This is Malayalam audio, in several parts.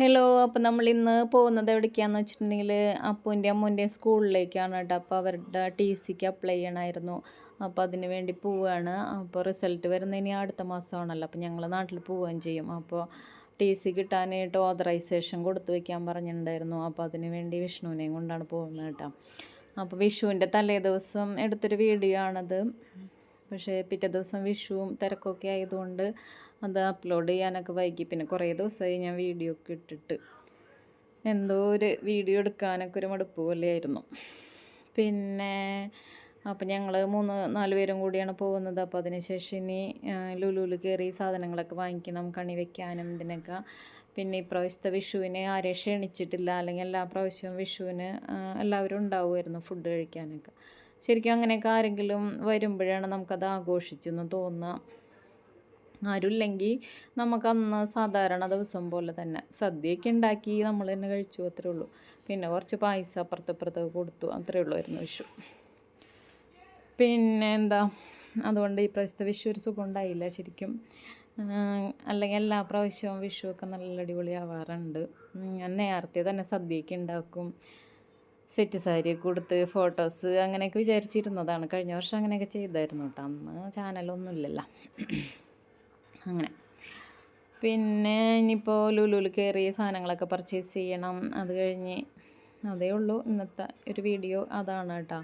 ഹലോ അപ്പോൾ നമ്മൾ ഇന്ന് പോകുന്നത് എവിടേക്കാന്ന് വെച്ചിട്ടുണ്ടെങ്കിൽ അപ്പൂന്റെ അമ്മൂന്റെയും സ്കൂളിലേക്കാണ് കേട്ടോ. അപ്പോൾ അവരുടെ ടി സിക്ക് അപ്ലൈ ചെയ്യണമായിരുന്നു അപ്പോൾ അതിന് വേണ്ടി പോവുകയാണ് അപ്പോൾ റിസൾട്ട് വരുന്നതിന് അടുത്ത മാസമാണല്ലോ. അപ്പോൾ ഞങ്ങൾ നാട്ടിൽ പോവുകയും ചെയ്യും. അപ്പോൾ ടി സി കിട്ടാനായിട്ട് ഓതറൈസേഷൻ കൊടുത്തു വയ്ക്കാൻ പറഞ്ഞിട്ടുണ്ടായിരുന്നു. അപ്പോൾ അതിന് വേണ്ടി വിഷ്ണുവിനെയും കൊണ്ടാണ് പോകുന്നത് കേട്ടോ. അപ്പോൾ വിഷുവിന്റെ തലേ ദിവസം എടുത്തൊരു വീഡിയോ ആണത്. പക്ഷേ പിറ്റേ ദിവസം വിഷുവും തിരക്കൊക്കെ ആയതുകൊണ്ട് അത് അപ്ലോഡ് ചെയ്യാനൊക്കെ വൈകി. പിന്നെ കുറേ ദിവസമായി ഞാൻ വീഡിയോ ഒക്കെ ഇട്ടിട്ട്. എന്തോ ഒരു വീഡിയോ എടുക്കാനൊക്കെ ഒരു മടുപ്പ് പോലെയായിരുന്നു. പിന്നെ അപ്പം ഞങ്ങൾ മൂന്ന് നാല് പേരും കൂടിയാണ് പോകുന്നത്. അപ്പോൾ അതിന് ശേഷം ഇനി ലുലുവിൽ കയറി സാധനങ്ങളൊക്കെ വാങ്ങിക്കണം കണി വെക്കാനും ഇതിനൊക്കെ. പിന്നെ ഇപ്രാവശ്യത്തെ വിഷുവിന് ആരെയും ക്ഷണിച്ചിട്ടില്ല. അല്ലെങ്കിൽ എല്ലാ പ്രാവശ്യവും വിഷുവിന് എല്ലാവരും ഉണ്ടാവുമായിരുന്നു ഫുഡ് കഴിക്കാനൊക്കെ. ശരിക്കും അങ്ങനെയൊക്കെ ആരെങ്കിലും വരുമ്പോഴാണ് നമുക്കത് ആഘോഷിച്ചെന്ന് തോന്നുക. ആരുമില്ലെങ്കിൽ നമുക്കന്ന് സാധാരണ ദിവസം പോലെ തന്നെ സദ്യയൊക്കെ ഉണ്ടാക്കി നമ്മൾ തന്നെ കഴിച്ചു അത്രേ ഉള്ളൂ. പിന്നെ കുറച്ച് പായസം അപ്പുറത്തപ്പുറത്തൊക്കെ കൊടുത്തു അത്രേ ഉള്ളായിരുന്നു വിഷു. പിന്നെ എന്താ അതുകൊണ്ട് ഈ പ്രാവശ്യത്തെ വിഷു ഒരു സുഖം ഉണ്ടായില്ല ശരിക്കും. അല്ലെങ്കിൽ എല്ലാ പ്രാവശ്യവും വിഷുവൊക്കെ നല്ല അടിപൊളിയാവാറുണ്ട് ഞാൻ നേരത്തെ തന്നെ സദ്യയൊക്കെ ഉണ്ടാക്കും. സെറ്റ് സാരിയൊക്കെ കൊടുത്ത് ഫോട്ടോസ് അങ്ങനെയൊക്കെ വിചാരിച്ചിരുന്നതാണ്. കഴിഞ്ഞ വർഷം അങ്ങനെയൊക്കെ ചെയ്തായിരുന്നു കേട്ടോ. അന്ന് ചാനലൊന്നുമില്ലല്ലോ അങ്ങനെ. പിന്നെ ഇനിയിപ്പോൾ ലുലുവിൽ കയറിയ സാധനങ്ങളൊക്കെ പർച്ചേസ് ചെയ്യണം. അത് കഴിഞ്ഞ് അതേ ഉള്ളൂ. ഇന്നത്തെ ഒരു വീഡിയോ അതാണ് കേട്ടോ.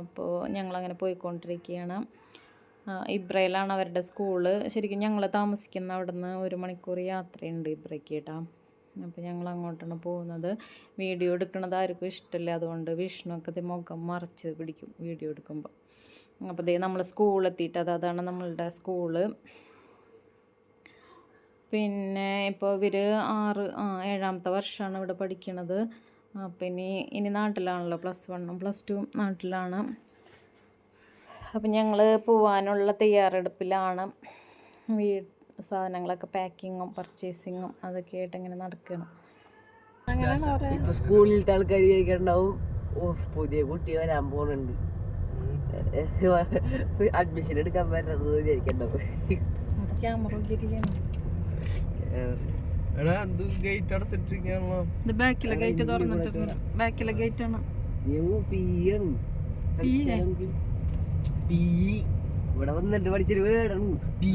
അപ്പോൾ ഞങ്ങളങ്ങനെ പോയിക്കൊണ്ടിരിക്കുകയാണ് ഇബ്രയിലാണ് അവരുടെ സ്കൂൾ. ശരിക്കും ഞങ്ങൾ താമസിക്കുന്ന അവിടെ നിന്ന് ഒരു മണിക്കൂർ യാത്രയുണ്ട് ഇബ്രയ്ക്ക് കേട്ടോ. അപ്പോൾ ഞങ്ങൾ അങ്ങോട്ടാണ് പോകുന്നത്. വീഡിയോ എടുക്കുന്നത് ആർക്കും ഇഷ്ടമില്ല. അതുകൊണ്ട് വിഷ്ണുവൊക്കെ മുഖം മറച്ച് പിടിക്കും വീഡിയോ എടുക്കുമ്പോൾ അപ്പോൾ ദേ നമ്മൾ സ്കൂളെത്തിയിട്ട് അത് അതാണ് നമ്മളുടെ സ്കൂൾ. പിന്നെ ഇപ്പോൾ ഇവർ ആറ് ആ ഏഴാമത്തെ വർഷമാണ് ഇവിടെ പഠിക്കണത്. പിന്നെ ഇനി നാട്ടിലാണല്ലോ പ്ലസ് വണ്ണും പ്ലസ് ടു നാട്ടിലാണ്. അപ്പം ഞങ്ങൾ പോവാനുള്ള തയ്യാറെടുപ്പിലാണ്. വീ സാധനങ്ങളൊക്കെ പാക്കിങ്ങും പർച്ചേസിങ്ങും അതൊക്കെ ആയിട്ട് ഇങ്ങനെ നടക്കണം. ഇപ്പൊ സ്കൂളിലത്തെ ആൾക്കാർ ഓ പുതിയ കുട്ടി വരാൻ പോകുന്നുണ്ട് അഡ്മിഷൻ എടുക്കാൻ പറ്റുന്നത് വിചാരിക്കണ്ടാവും ക്യാമറ എടാ ഇത് ഗേറ്റ് അടച്ചിട്ടിരിക്കാണല്ലോ ഇത് ബാക്കിലെ ഗേറ്റ് തുറന്നിട്ട് ബാക്കിലെ ഗേറ്റ് ആണ്. ഇവിടെ വന്നിട്ട് പഠിച്ചൊരു വേടാണ് പീ.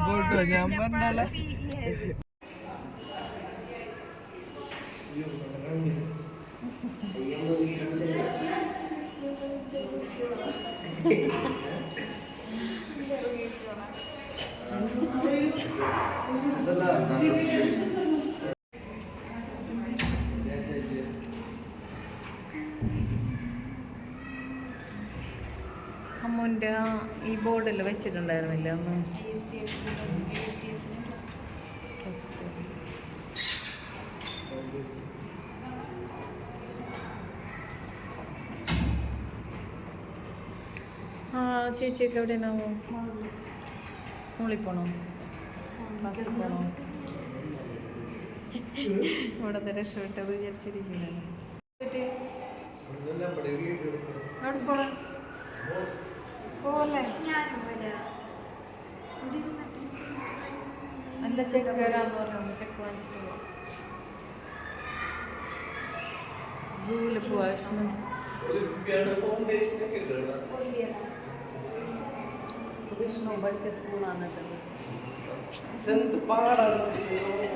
പോയിട്ട് ഞാൻ പറഞ്ഞാലേ. അമ്മൂന്റെ ഈ ബോർഡിൽ വെച്ചിട്ടുണ്ടായിരുന്നില്ല ഫസ്റ്റ് ആ ചേച്ചിയൊക്കെ എവിടെയാണാവോ മുകളിൽ പോണോ? ഇവിടുത്തെ രക്ഷപ്പെട്ടത് വിചാരിച്ചിരിക്കുന്നത് നല്ല ചെക്ക് വരാന്ന് പറഞ്ഞു ചെക്ക് വാങ്ങിച്ചിട്ട് പോവാം. പോവാ വിഷ്ണു. വിഷ്ണു പഠിച്ച സ്കൂളാണ് എന്തേ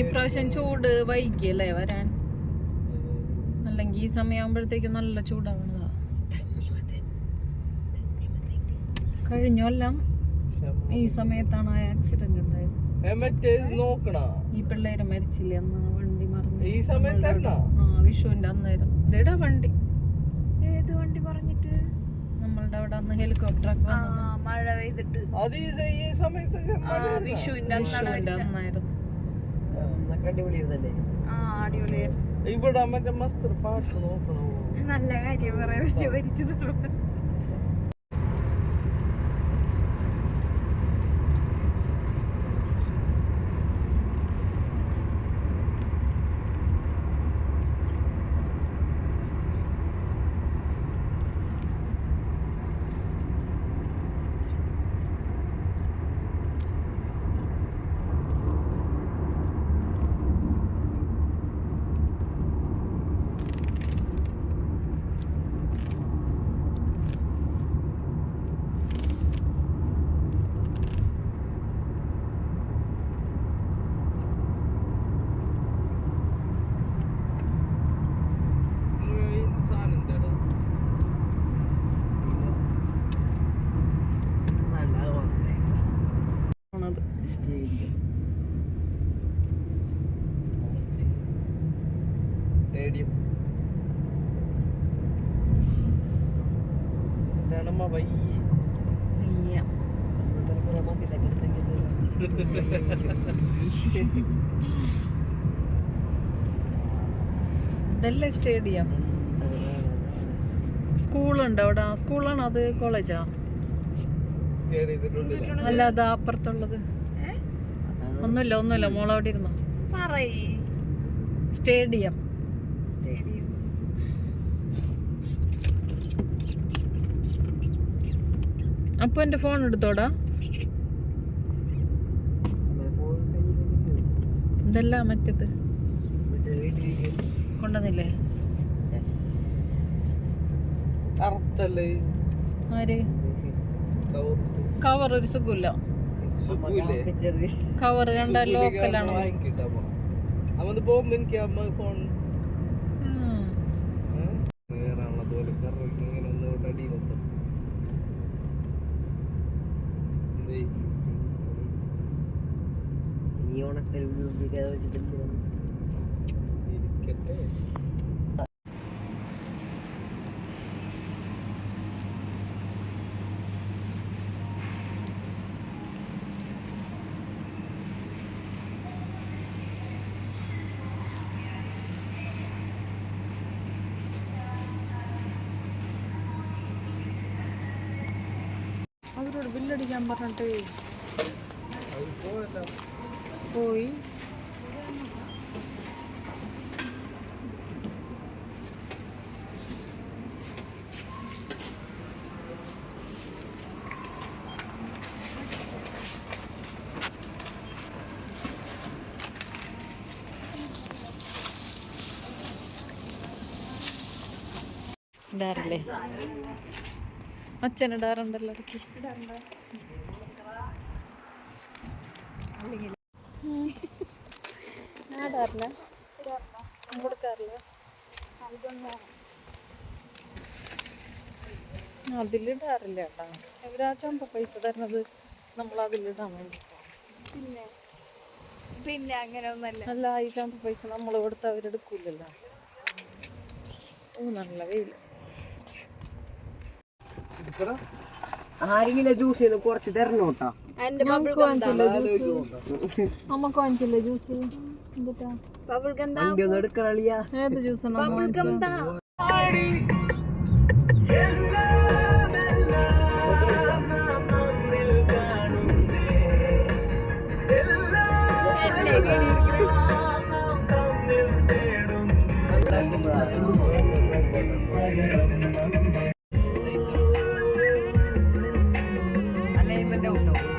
ഇപ്രാവശ്യം ചൂട് വൈകിയല്ലേ വരാൻ? അല്ലെങ്കിൽ ഈ സമയമാകുമ്പോഴത്തേക്കും നല്ല ചൂടാവണതാ. കഴിഞ്ഞ കൊല്ലം ഈ സമയത്താണ് ആ ആക്സിഡന്റ് ഉണ്ടായത്. ഈ പിള്ളേര് മരിച്ചില്ലേ അന്ന് വണ്ടി മറന്നു ഈ സമയത്തായിരുന്നാ? ആ വിഷുവിന്റെ അന്നായിരുന്നു. ഇതേടാ വണ്ടി. ഏത് വണ്ടി പറഞ്ഞിട്ട് നമ്മളുടെ അവിടെ അന്ന് ഹെലികോപ്റ്റർ മഴ പെയ്തിട്ട്. ഈ സ- ആ വിഷുവിന്റെ അന്നായിരുന്നു. ഇവിടെ മറ്റേ മസ്തർ പാട്ട് നോക്കണോ? നല്ല കാര്യം പറയാൻ പക്ഷെ ഭരിച്ചു ഈ സാധനം എന്താടാ? നല്ല വന്നേ. ആണത് സ്റ്റേഡിയം. സ്റ്റേഡിയം ഇതാണമ്മ വയ്യ വയ്യ. ഇതല്ലേ സ്റ്റേഡിയം? സ്കൂളുണ്ട് അവിടെ. സ്കൂളാണ് അത് കോളേജാ? അല്ല അത് അപ്പുറത്തുള്ളത്. ഒന്നുമില്ല ഒന്നുമില്ല. മോളവിടെ അവിടെ ഇരുന്നോ? പറയ്. സ്റ്റേഡിയം. സ്റ്റേഡിയം. അപ്പൊ എന്റെ ഫോൺ എടുത്തോടാ. ഇതല്ല മറ്റത്. മറ്റേ വീട്ടിലേക്ക് കൊണ്ടുവന്നില്ലേ ആര്. കവർ ഒരു സുഖമില്ല? കവർ കണ്ട ലോക്കലാണ് പോകുമ്പോ എനിക്ക് അമ്മ ഫോൺ അതുപോലെ കറങ്ങി ഇങ്ങനെ ഒന്ന് ഇവിടെ അടിയിലെത്തും ഇനി ഓണത്തിൽ? ഇരിക്കട്ടെ അവരോട് ബില്ലടിക്കാൻ പറഞ്ഞിട്ട് പോയി. ഇടാറില്ലേ അച്ഛൻ ഇടാറുണ്ടല്ലോ ഇടയ്ക്ക്. ഇടാറില്ല. കൊടുക്കാറില്ല. അതിലിടാറില്ല കേട്ടോ. ഇവരാ ചമ്പ പൈസ തരണത് നമ്മൾ അതിലിടാൻ വേണ്ടി. പിന്നെ? പിന്നെ അങ്ങനെ ഒന്നല്ല അല്ല ഈ ചമ്പ പൈസ നമ്മൾ കൊടുത്ത് അവരെടുക്കൂലല്ലോ. ഓ നല്ല വെയിൽ ആരെങ്കിലും ജ്യൂസ് ചെയ്ത് കുറച്ച് തരണം കേട്ടോ നമുക്ക് വാങ്ങിച്ചില്ലേ ജ്യൂസ് എന്തിട്ടാ? ബബിൾ ഗന്ധാ എടുക്കണിയാ ഏത് ജ്യൂസ് വാങ്ങിച്ചത് ഗന്ധാ no, no.